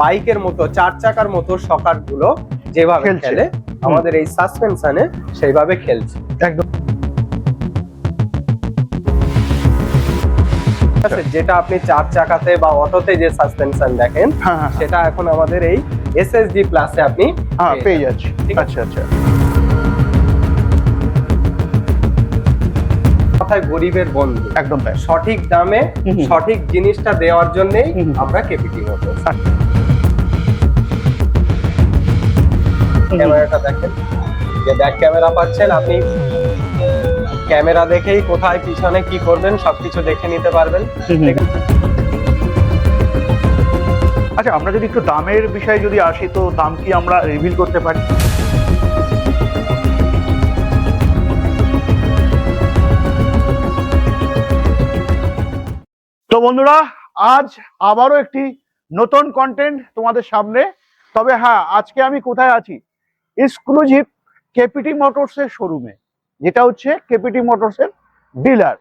বাইকের মতো চার চাকার মতো সকারগুলো যেভাবে খেলে আমাদের এই সাসপেনশনে সেইভাবে খেলছে। একদম? যেটা আপনি চার চাকাতে বা অটোতে যে সাসপেনশন দেখেন হ্যাঁ হ্যাঁ সেটা এখন আমাদের এই এসএসডি প্লাসে আপনি হ্যাঁ পেয়ে যাচ্ছি। আচ্ছা আচ্ছা। কথায় গরিবের বন্ধু একদম তাই সঠিক দামে। সঠিক জিনিসটা দেওয়ার জন্যই হুম। আমরা কেপিটি আচ্ছা। ক্যামেরাটা দেখেন যে ব্যাক ক্যামেরা পাচ্ছেন আপনি ক্যামেরা দেখেই কোথায় পিছনে কি করবেন সবকিছু দেখে নিতে পারবেন? আচ্ছা আমরা যদি একটু দামের বিষয়ে যদি আসি তো দাম কি আমরা রিভিল করতে পারি তো বন্ধুরা, আজ আবারও একটি নতুন কন্টেন্ট তোমাদের সামনে। তবে হ্যাঁ আজকে আমি কোথায় আছি? এক্সক্লুসিভ কেপিটি মোটরসের শোরুমে যেটা হচ্ছে কেপিটি মোটরসের ডিলার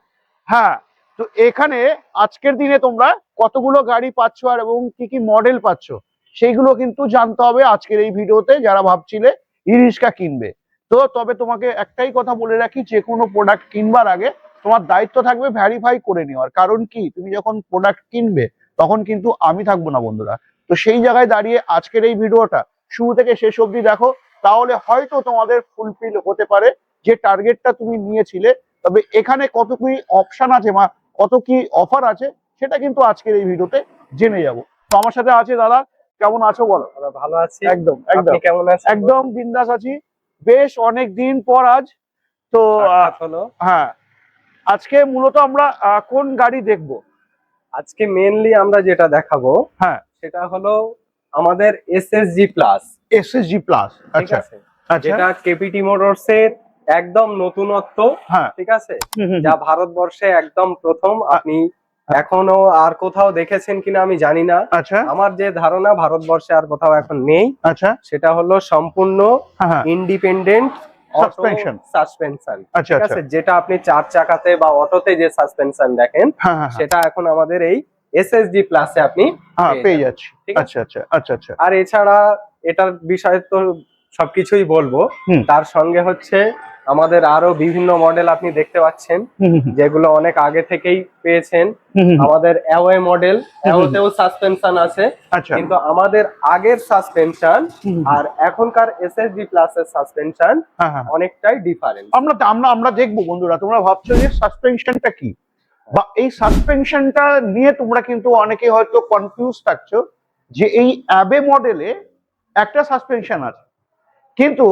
হ্যাঁ তো এখানে আজকের দিনে তোমরা কতগুলো গাড়ি পাচ্ছ আর এবং কি কি মডেল পাচ্ছ, সেইগুলো কিন্তু জানতে হবে আজকের এই ভিডিওতে, যারা ভাবছিলে ই রিক্সা কিনবে। তো তবে তোমাকে একটাই কথা বলে রাখি, যে কোনো প্রোডাক্ট কিনবার আগে তোমার দায়িত্ব থাকবে ভ্যারিফাই করে নেওয়ার। কারণ কি? তুমি যখন প্রোডাক্ট কিনবে তখন কিন্তু আমি থাকব না বন্ধুরা। তো সেই জায়গায় দাঁড়িয়ে আজকের এই ভিডিওটা শুরু থেকে শেষ অবধি দেখো। তাহলে হয়তো তোমাদের ফুলফিল হতে পারে যে টার্গেটটা তুমি নিয়েছিলে। তবে এখানে কত কি অপশন আছে বা কত কি অফার আছে সেটা কিন্তু আজকের এই ভিডিওতে জেনে যাব। তো আমার সাথে আছে দাদা কেমন আছো বলো? ভালো আছি। একদম একদম। কেমন আছেন একদম বিন্দাস আছি। বেশ অনেক দিন পর আজ। তো হ্যাঁ আজকে মূলত আমরা কোন গাড়ি দেখব? আজকে মেনলি আমরা যেটা দেখাবো হ্যাঁ। সেটা হলো আমাদের এসএসজি প্লাস এসএসজি প্লাস আচ্ছা। যেটা কেপিটি মোটরস এর একদম নতুনত্ব হ্যাঁ। ঠিক আছে? যা ভারতবর্ষে একদম প্রথম। আপনি এখনও আর কোথাও দেখেছেন কিনা আমি জানি না। আচ্ছা। আমার যে ধারণা ভারতবর্ষে আর কোথাও এখন নেই। আচ্ছা। সেটা হলো সম্পূর্ণ হ্যাঁ হ্যাঁ। ইন্ডিপেন্ডেন্ট সাসপেনশন আচ্ছা ঠিক আচ্ছা। আছে যেটা আপনি চার চাকাতে বা অটোতে যে সাসপেনশন দেখেন হ্যাঁ হ্যাঁ হ্যাঁ, সেটা এখন আমাদের এই এসএসডি প্লাসে আপনি পেয়ে যাচ্ছেন যাচ্ছি। আচ্ছা আচ্ছা আচ্ছা আচ্ছা। আর এছাড়া এটার বিষয়ে তো সবকিছুই বলব। তার সঙ্গে হচ্ছে আমাদের আরও বিভিন্ন মডেল আপনি দেখতে পাচ্ছেন যেগুলো অনেক আগে থেকেই পেয়েছেন। আমাদের অ্যাওয়ে মডেল অ্যাওতেও সাসপেনশন আছে আচ্ছা। কিন্তু আমাদের আগের সাসপেনশন আর এখনকার এসএসডি প্লাসের সাসপেনশন অনেকটাই ডিফারেন্ট আমরা আমরা আমরা দেখব বন্ধুরা তোমরা ভাবছ যে সাসপেনশনটা কি? বা এই সাসপেনশনটা নিয়ে তোমরা কিন্তু অনেকে হয়তো কনফিউজ থাকছো যে এই অ্যাবে মডেলে একটা সাসপেনশন আছে। কিন্তু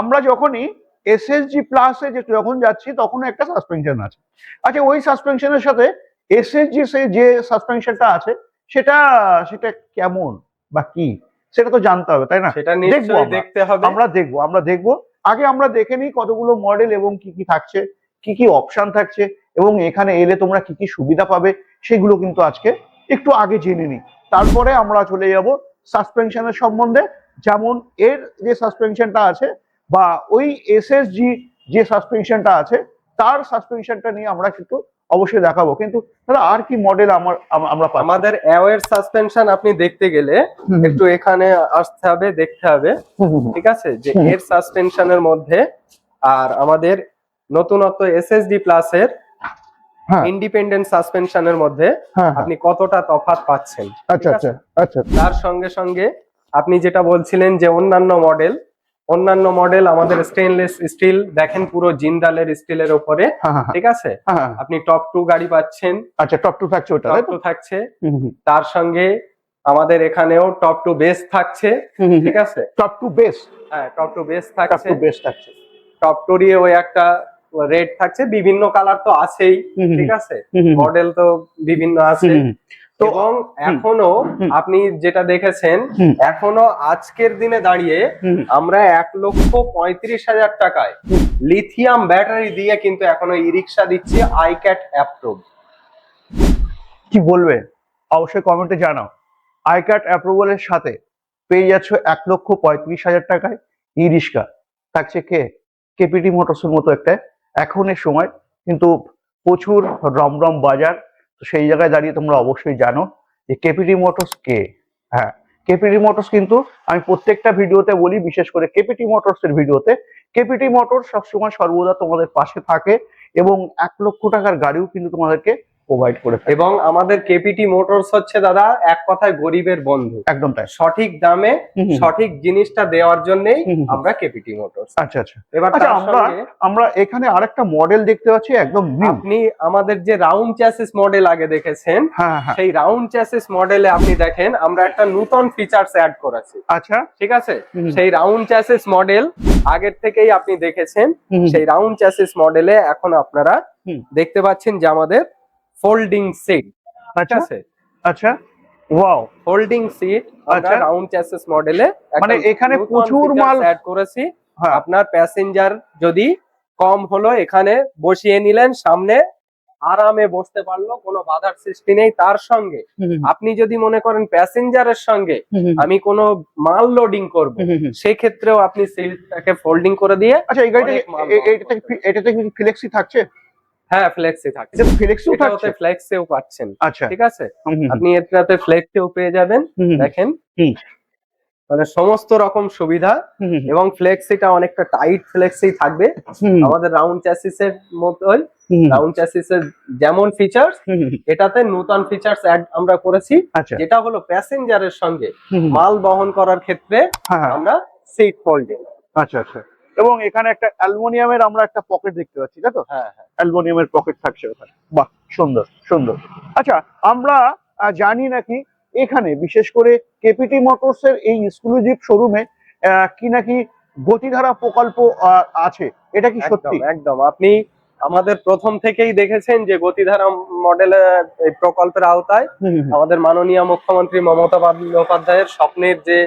আমরা যখনই এসএসজি প্লাসে যে যখন যাচ্ছি তখন একটা সাসপেনশন আছে। আচ্ছা ওই সাসপেনশনের সাথে এসএসজি সে যে সাসপেনশনটা আছে সেটা সেটা কেমন বা কি? সেটা তো জানতে হবে তাই না? সেটা দেখব দেখতে হবে। আমরা দেখব আমরা দেখব। আগে আমরা দেখে নিই কতগুলো মডেল এবং কি কি থাকছে কি কি অপশন থাকছে এবং এখানে এলে তোমরা কি কি সুবিধা পাবে সেগুলো কিন্তু আজকে একটু আগে জেনে নিই। তারপরে আমরা চলে যাব সাসপেনশনের সম্বন্ধে। যেমন এর যে সাসপেনশনটা আছে বা ওই এসএসজি যে সাসপেনশনটা আছে তার সাসপেনশনটা নিয়ে আমরা কিন্তু অবশ্যই দেখাবো। কিন্তু দাদা আর কি মডেল আমার আমরা আমাদের অ্যাওয়ের সাসপেনশন আপনি দেখতে গেলে একটু এখানে আসতে হবে দেখতে হবে। ঠিক আছে? যে। এর সাসপেনশনের মধ্যে আর আমাদের নতুনত্ব এসএসডি প্লাস এর হ্যাঁ। ইন্ডিপেন্ডেন্ট সাসপেনশনের মধ্যে হ্যাঁ হ্যাঁ। আপনি কতটা তফাৎ পাচ্ছেন? আচ্ছা আচ্ছা আচ্ছা। তার সঙ্গে সঙ্গে আপনি যেটা বলছিলেন যে অন্যান্য মডেল অন্যান্য মডেল আমাদের স্টেনলেস স্টিল দেখেন পুরো জিন্দালের স্টিলের উপরে হ্যাঁ হ্যাঁ ঠিক আছে? হ্যাঁ, হ্যাঁ। আপনি টপ টু গাড়ি পাচ্ছেন। আচ্ছা টপ টু থাকছে ওটা টপ টু থাকছে। তার সঙ্গে আমাদের এখানেও টপ টু বেস থাকছে ঠিক আছে? টপ টু বেস হ্যাঁ টপ টু বেস থাকছে টপ থাকছে। টু বেস থাকছে টপ টুরি ওই একটা রেড থাকছে। বিভিন্ন কালার তো আছেই ঠিক আছে? মডেল তো বিভিন্ন আছে। এবং এখনও আপনি যেটা দেখেছেন এখনও আজকের দিনে দাঁড়িয়ে আমরা এক লক্ষ পঁয়ত্রিশ হাজার টাকায় লিথিয়াম ব্যাটারি দিয়ে কিন্তু এখনও ই রিক্সা দিচ্ছি আইক্যাট অ্যাপ্রুভ কি বলবে? অবশ্যই কমেন্টে জানাও। আইকার্ড অ্যাপ্রুভালের সাথে পেয়ে যাচ্ছ এক লক্ষ পঁয়ত্রিশ হাজার টাকায় ই রিক্সা থাকছে কে? কেপিটি মোটরসের মতো একটা। এখনের সময় কিন্তু প্রচুর রমরম বাজার তো সেই জায়গায় দাঁড়িয়ে তোমরা অবশ্যই জানো যে কেপিটি মোটরস কে হ্যাঁ কেপিটি মোটরস কিন্তু আমি প্রত্যেকটা ভিডিওতে বলি, বিশেষ করে কেপিটি মোটরস এর ভিডিওতে। কেপিটি মোটর সবসময় সর্বদা তোমাদের পাশে থাকে এবং এক লক্ষ টাকার গাড়িও কিন্তু তোমাদেরকে প্রোভাইড করে থাকে। এবং আমাদের কেপিটি মোটরস হচ্ছে দাদা এক কথায় গরিবের বন্ধু। একদম তাই। সঠিক দামে। সঠিক জিনিসটা দেওয়ার জন্যই। আমরা কেপিটি মোটরস আচ্ছা আচ্ছা। এবার আচ্ছা, আমরা- আমরা এখানে আরেকটা মডেল দেখতে পাচ্ছি একদম নিউ আপনি আমাদের যে রাউন্ড চ্যাসিস মডেল আগে দেখেছেন হ্যাঁ হ্যাঁ সেই রাউন্ড চ্যাসিস মডেলে আপনি দেখেন আমরা একটা নতুন ফিচার্স অ্যাড করেছি। আচ্ছা। ঠিক আছে? সেই রাউন্ড চ্যাসিস মডেল আগের থেকেই আপনি দেখেছেন সেই রাউন্ড চ্যাসিস মডেলে এখন আপনারা দেখতে পাচ্ছেন যে আমাদের ফোল্ডিং সিট আচ্ছা। আছে? আচ্ছা। ওয়াও ফোল্ডিং সিট আচ্ছা। রাউন্ড চ্যাসিস মডেলে মানে এখানে প্রচুর মাল- অ্যাড করেছি। হ্যাঁ। আপনার প্যাসেঞ্জার যদি কম হলো এখানে বসিয়ে নিলেন সামনে আরামে বসতে পারল কোনো বাধার সৃষ্টি নেই তার সঙ্গে। আপনি যদি মনে করেন প্যাসেঞ্জারের সঙ্গে আমি কোনো মাল লোডিং করব হুম, হুম, হুম। সেই ক্ষেত্রেও আপনি সিটটাকে ফোল্ডিং করে দিয়ে আচ্ছা এই গাড়িটা এটাতে এটাতে কি ফ্লেক্সি থাকছে? হ্যাঁ ফ্লেক্সি থাকছে ফ্লেক্সিও থাকছে ফ্লেক্সিও পাচ্ছেন? আচ্ছা। ঠিক আছে? আপনি এটাতে ফ্লেক্সিও পেয়ে যাবেন দেখেন। মানে সমস্ত রকম সুবিধা এবং ফ্লেক্সিটা অনেকটা টাইট ফ্লেক্সি থাকবে। আমাদের রাউন্ড চ্যাসিস এর মতোই রাউন্ড চ্যাসিস এর যেমন ফিচার্স এটাতে নতুন ফিচার্স অ্যাড আমরা করেছি। আচ্ছা। যেটা হলো প্যাসেঞ্জারের সঙ্গে মাল বহন করার ক্ষেত্রে হ্যাঁ হ্যাঁ, আমরা সিট ফোল্ডিং আচ্ছা আচ্ছা। এবং এখানে একটা অ্যালুমিনিয়ামের আমরা একটা পকেট দেখতে পাচ্ছি তাই তো? হ্যাঁ হ্যাঁ। অ্যালুমিনিয়ামের পকেট থাকছে ওখানে। বাহ সুন্দর সুন্দর। আচ্ছা আমরা জানি নাকি এখানে বিশেষ করে কেপিটি মোটরস এর এই এক্সক্লুসিভ শোরুমে কি নাকি গতিধারা প্রকল্প আছে? এটা কি সত্যি? একদম। আপনি আমাদের প্রথম থেকেই দেখেছেন যে গতিধারা মডেলের এই প্রকল্পের আওতায় আমাদের মাননীয় মুখ্যমন্ত্রী মমতা বন্দ্যোপাধ্যায়ের স্বপ্নের যে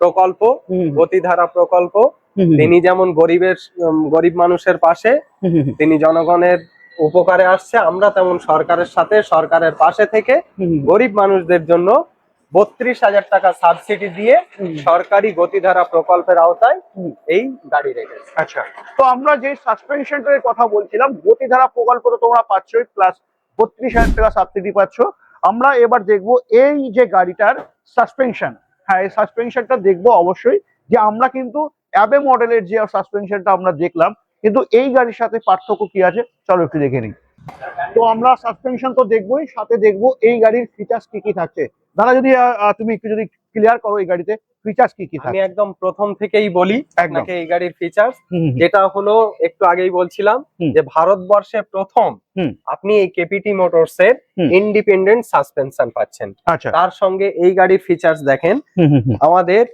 প্রকল্প গতিধারা প্রকল্প তিনি যেমন গরিবের গরিব মানুষের পাশে তিনি জনগণের উপকারে আসছে আমরা তেমন সরকারের সাথে সরকারের পাশে থেকে গরিব মানুষদের জন্য বত্রিশ হাজার টাকা সাবসিডি দিয়ে সরকারি গতিধারা প্রকল্পের আওতায় এই গাড়ি রেখেছে। আচ্ছা তো আমরা যে সাসপেনশনটার কথা বলছিলাম গতিধারা প্রকল্প তো তোমরা পাচ্ছই প্লাস বত্রিশ হাজার টাকা সাবসিডি পাচ্ছ। আমরা এবার দেখব এই যে গাড়িটার সাসপেনশন হ্যাঁ এই সাসপেনশনটা দেখব অবশ্যই যে আমরা কিন্তু অ্যাবে মডেলের যে সাসপেনশনটা আমরা দেখলাম কিন্তু এই গাড়ির সাথে পার্থক্য কি আছে? চলো একটু দেখে নিই। তো আমরা সাসপেনশন তো দেখবোই সাথে দেখব এই গাড়ির ফিচার্স কি কি থাকছে। দাদা যদি তুমি একটু যদি ক্লিয়ার করো এই গাড়িতে ফিচার্স কি কি আমি একদম প্রথম থেকেই বলি আপনাকে এই গাড়ির ফিচার্স যেটা হলো একটু আগেই বলছিলাম যে ভারতবর্ষে প্রথম। আপনি এই কেপিটি মোটরস এর। ইন্ডিপেন্ডেন্ট সাসপেনশন পাচ্ছেন। আচ্ছা। তার সঙ্গে এই গাড়ির ফিচার্স দেখেন। আমাদের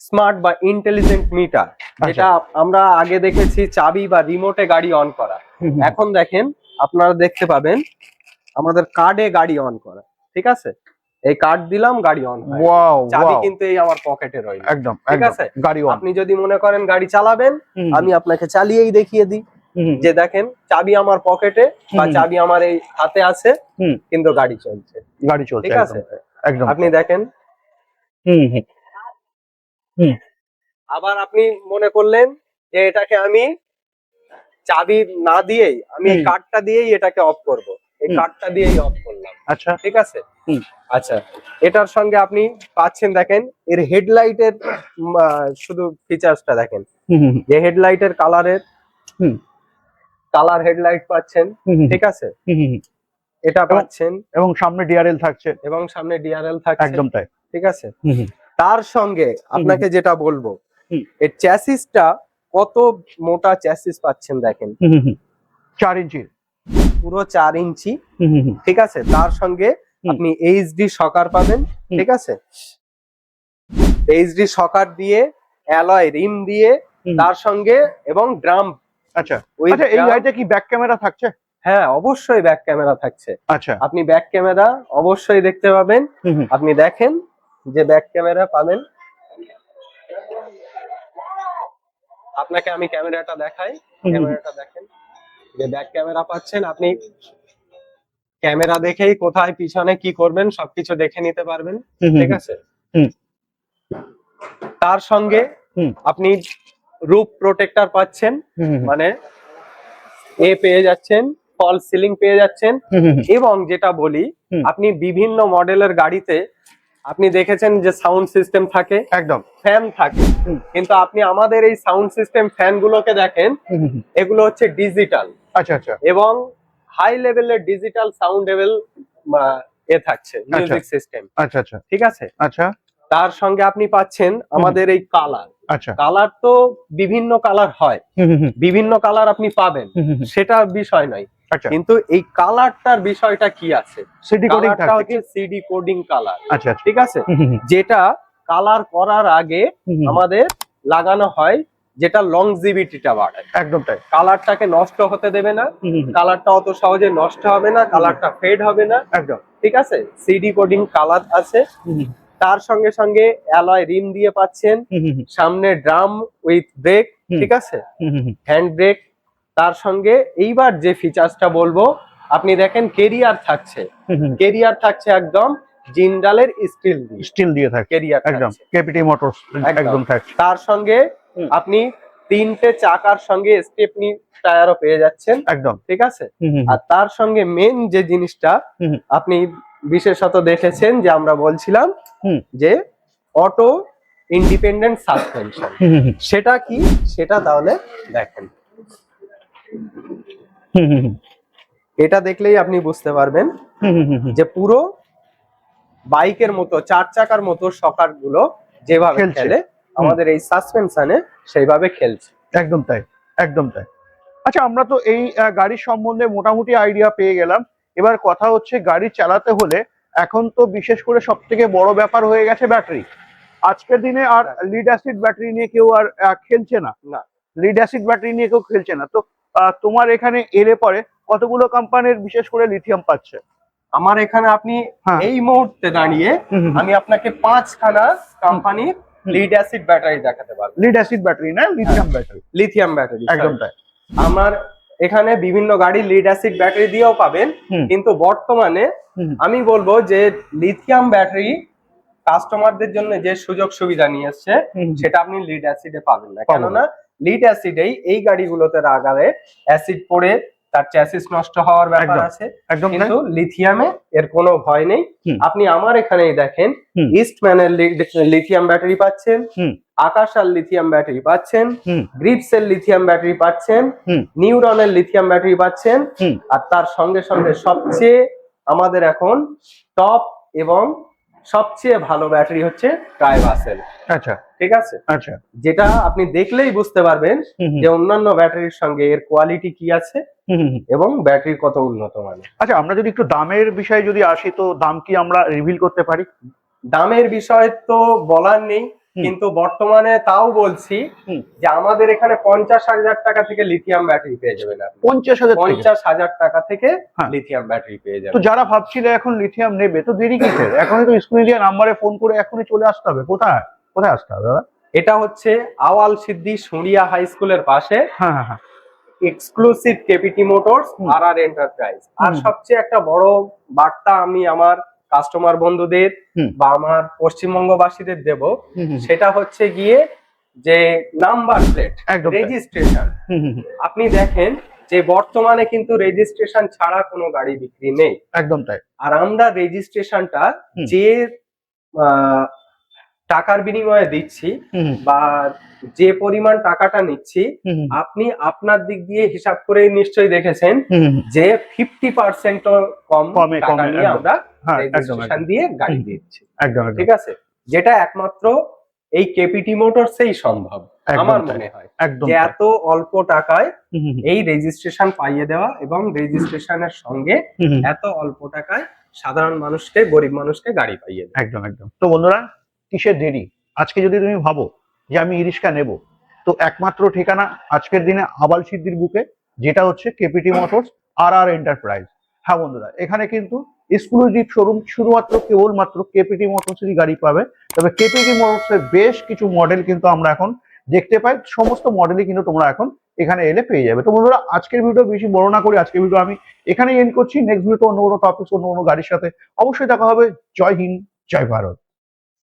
স্মার্ট বা ইন্টেলিজেন্ট মিটার যেটা আমরা আগে দেখেছি চাবি বা রিমোটে গাড়ি অন করা। এখন দেখেন আপনারা দেখতে পাবেন আমাদের কার্ডে গাড়ি অন করা ঠিক আছে? এই কার্ড দিলাম গাড়ি অন ওয়াও চাবি কিন্তু এই আমার পকেটে রইল। একদম ঠিক আছে? গাড়ি অন। আপনি যদি মনে করেন গাড়ি চালাবেন আমি আপনাকে চালিয়েই দেখিয়ে দিই। যে দেখেন চাবি আমার পকেটে বা চাবি আমার এই হাতে আছে। কিন্তু গাড়ি চলছে। গাড়ি চলছে ঠিক আছে? একদম। আপনি দেখেন হুম, হুম, আবার আপনি মনে করলেন যে এটাকে আমি চাবি না দিয়েই আমি কার্ডটা দিয়েই এটাকে অফ করব। এই কার্ডটা দিয়েই অফ করলাম। আচ্ছা। ঠিক আছে? আচ্ছা। এটার সঙ্গে আপনি পাচ্ছেন দেখেন এর হেডলাইটের শুধু ফিচার্সটা দেখেন। যে হেডলাইটের কালারের হুম। কালার হেডলাইট পাচ্ছেন ঠিক আছে। এটা পাচ্ছেন। এবং সামনে ডিআরএল থাকছে। এবং সামনে ডিআরএল থাকছে। একদম তাই। ঠিক আছে? হুম, হুম, তার সঙ্গে আপনাকে যেটা বলব। এর চ্যাসিসটা কত মোটা চ্যাসিস পাচ্ছেন দেখেন। চার ইঞ্চির। পুরো চার ইঞ্চি। ঠিক আছে? তার সঙ্গে আপনি এইচডি সকার পাবেন ঠিক আছে? এইচডি সকার দিয়ে অ্যালয় রিম দিয়ে তার সঙ্গে এবং ড্রাম আচ্ছা। আচ্ছা এই গাড়িতে কি ব্যাক ক্যামেরা থাকছে? হ্যাঁ অবশ্যই ব্যাক ক্যামেরা থাকছে। আচ্ছা। আপনি ব্যাক ক্যামেরা অবশ্যই দেখতে পাবেন। আপনি দেখেন যে ব্যাক ক্যামেরা পাবেন। আপনাকে আমি ক্যামেরাটা দেখাই। ক্যামেরাটা দেখেন। যে ব্যাক ক্যামেরা পাচ্ছেন আপনি ক্যামেরা দেখেই কোথায় পিছনে কি করবেন সবকিছু দেখে নিতে পারবেন। ঠিক আছে? হুম। তার সঙ্গে আপনি রূপ প্রোটেক্টর পাচ্ছেন। মানে এ পেয়ে যাচ্ছেন ফল সিলিং পেয়ে যাচ্ছেন। এবং যেটা বলি আপনি বিভিন্ন মডেলের গাড়িতে আপনি দেখেছেন যে সাউন্ড সিস্টেম থাকে? একদম। ফ্যান থাকে। কিন্তু আপনি আমাদের এই সাউন্ড সিস্টেম ফ্যান গুলোকে দেখেন। এগুলো হচ্ছে ডিজিটাল আচ্ছা আচ্ছা। এবং হাই লেভেলের ডিজিটাল সাউন্ড লেভেল এ থাকছে মিউজিক সিস্টেম আচ্ছা আচ্ছা। ঠিক আছে? আচ্ছা। তার সঙ্গে আপনি পাচ্ছেন আমাদের এই কালার আচ্ছা। কালার তো বিভিন্ন কালার হয়। বিভিন্ন কালার আপনি পাবেন। সেটা বিষয় নয়। আচ্ছা কিন্তু এই কালারটার বিষয়টা কি আছে? সিডি কোডিং কালারটা থাকছে। হচ্ছে সিডি কোডিং কালার আচ্ছা আচ্ছা। ঠিক আছে? যেটা কালার করার আগে। আমাদের লাগানো হয় যেটা লংজিভিটিটা বাড়ায়। একদম তাই। কালারটাকে নষ্ট হতে দেবে না। কালারটা অত সহজে নষ্ট হবে না কালারটা ফেড হবে না। একদম। ঠিক আছে? সিডি কোডিং কালার আছে। তার সঙ্গে সঙ্গে অ্যালয় রিম দিয়ে পাচ্ছেন। সামনে ড্রাম উইথ ব্রেক ঠিক আছে। হ্যান্ড ব্রেক তার সঙ্গে এইবার যে ফিচার্সটা বলব আপনি দেখেন কেরিয়ার থাকছে। কেরিয়ার থাকছে একদম জিন্দালের স্টিল দিয়ে। স্টিল দিয়ে থাকে কেরিয়ার একদম। কেপিটি মোটরস একদম। থাকছে। তার সঙ্গে আপনি তিনটে চাকার সঙ্গে স্টেপনি টায়ারও পেয়ে যাচ্ছেন। একদম। ঠিক আছে? আর তার সঙ্গে মেন যে জিনিসটা আপনি বিশেষত দেখেছেন যে আমরা বলছিলাম যে অটো ইন্ডিপেন্ডেন্ট সাসপেনশন সেটা কি? সেটা তাহলে দেখেন। এটা দেখলেই আপনি বুঝতে পারবেন। যে পুরো বাইকের মতো চার চাকার মতো সকারগুলো যেভাবে খেলে আমাদের এই সাসপেনশনে সেইভাবে খেলছে। একদম তাই একদম তাই। আচ্ছা আমরা তো এই গাড়ির সম্বন্ধে মোটামুটি আইডিয়া পেয়ে গেলাম। এবার কথা হচ্ছে গাড়ি চালাতে হলে এখন তো বিশেষ করে সব থেকে বড় ব্যাপার হয়ে গেছে ব্যাটারি। আজকের দিনে আর লিড অ্যাসিড ব্যাটারি নিয়ে কেউ আর খেলছে না। না। লিড অ্যাসিড ব্যাটারি নিয়ে কেউ খেলছে না। তো তোমার এখানে এলে পরে কতগুলো কোম্পানির বিশেষ করে লিথিয়াম পাচ্ছে? আমার এখানে আপনি হ্যাঁ। এই মুহূর্তে দাঁড়িয়ে আমি আপনাকে পাঁচখানা কোম্পানির। লিড অ্যাসিড ব্যাটারি দেখাতে পারব। লিড অ্যাসিড ব্যাটারি না? লিথিয়াম ব্যাটারি লিথিয়াম ব্যাটারি একদম তাই। আমার এখানে বিভিন্ন গাড়ি লিড অ্যাসিড ব্যাটারি দিয়েও পাবেন কিন্তু বর্তমানে আমি বলব যে লিথিয়াম ব্যাটারি কাস্টমারদের জন্য যে সুযোগ সুবিধা নিয়ে এসছে সেটা আপনি লিড অ্যাসিডে পাবেন না। কেননা লিড অ্যাসিডেই এই গাড়িগুলোতে লাগালে অ্যাসিড পড়ে তার চ্যাসিস নষ্ট হওয়ার ব্যাপার আছে। কিন্তু লিথিয়ামে এর কোনো ভয় নেই। আপনি আমার এখানেই দেখেন ইস্টম্যানের লিথিয়াম ব্যাটারি পাচ্ছেন হুম। আকাশার লিথিয়াম ব্যাটারি পাচ্ছেন গ্রিপসের লিথিয়াম ব্যাটারি পাচ্ছেন। নিউরনের লিথিয়াম ব্যাটারি পাচ্ছেন আর তার সঙ্গে সঙ্গে সবচেয়ে আমাদের এখন টপ এবং সবচেয়ে ভালো ব্যাটারি হচ্ছে ট্রাইবাসেল আচ্ছা। ঠিক আছে? আচ্ছা। যেটা আপনি দেখলেই বুঝতে পারবেন যে অন্যান্য ব্যাটারির সঙ্গে এর কোয়ালিটি কি আছে। এবং ব্যাটারি কত উন্নত মানের। আচ্ছা আমরা যদি একটু দামের বিষয়ে যদি আসি তো দাম কি আমরা রিভিল করতে পারি? দামের বিষয় তো বলার নেই কিন্তু বর্তমানে তাও বলছি। যে আমাদের এখানে পঞ্চাশ হাজার টাকা থেকে লিথিয়াম ব্যাটারি পেয়ে যাবেন পঞ্চাশ হাজার পঞ্চাশ হাজার টাকা থেকে। লিথিয়াম ব্যাটারি পেয়ে যাবে তো যারা ভাবছিল এখন লিথিয়াম নেবে তো দেরি কিসের? এখনই তো স্ক্রিনে নাম্বারে ফোন করে এখনই চলে আসতে হবে কোথায়? কোথায় আসতে হবে দাদা? এটা হচ্ছে আওয়াল সিদ্ধি সুরিয়া হাই স্কুলের পাশে। হ্যাঁ হ্যাঁ হ্যাঁ। এক্সক্লুসিভ কেপিটি মোটরস আর আর এন্টারপ্রাইজ আর সবচেয়ে একটা বড় বার্তা আমি আমার কাস্টমার বন্ধুদের বা আমার পশ্চিমবঙ্গবাসীদের দেব সেটা হচ্ছে গিয়ে যে নাম্বার প্লেট রেজিস্ট্রেশন আপনি দেখেন যে বর্তমানে কিন্তু রেজিস্ট্রেশন ছাড়া কোনো গাড়ি বিক্রি নেই। একদম তাই। আর আমরা রেজিস্ট্রেশনটা যে টাকার বিনিময়ে দিচ্ছি বা যে পরিমাণ টাকাটা নিচ্ছি আপনি আপনার দিক দিয়ে হিসাব করে নিশ্চয়ই দেখেছেন যে ফিফটি পার্সেন্ট কম টাকা নিয়ে আমরা হ্যাঁ রেজিস্ট্রেশন দিয়ে গাড়ি দিচ্ছি। ঠিক আছে? যেটা একমাত্র এই কেপিটি মোটরসেই সম্ভব আমার মনে হয়। যে এত অল্প টাকায় এই রেজিস্ট্রেশন পাইয়ে দেওয়া এবং রেজিস্ট্রেশনের সঙ্গে এত অল্প টাকায় সাধারণ মানুষকে গরিব মানুষকে গাড়ি পাইয়ে দেওয়া। একদম একদম। তো বন্ধুরা কিসের দেরি? আজকে যদি তুমি ভাবো যে আমি ইরিশকা নেব, তো একমাত্র ঠিকানা আজকের দিনে আবাল সিদ্ধির বুকে, যেটা হচ্ছে কেপিটি মোটরস আর আর এন্টারপ্রাইজ হ্যাঁ বন্ধুরা, এখানে কিন্তু এক্সক্লুসিভ শোরুম শুধুমাত্র কেবলমাত্র কেপিটি মোটরসেরই গাড়ি পাবে। তবে কেপিটি মোটরসের বেশ কিছু মডেল কিন্তু আমরা এখন দেখতে পাই, সমস্ত মডেলই কিন্তু তোমরা এখন এখানে এলে পেয়ে যাবে। তো বন্ধুরা, আজকের ভিডিও বেশি বড় না করে আজকের ভিডিও আমি এখানেই এন্ড করছি। নেক্সট ভিডিও অন্য কোনো টপিক অন্য কোনো গাড়ির সাথে অবশ্যই দেখা হবে। জয় হিন্দ, জয় ভারত।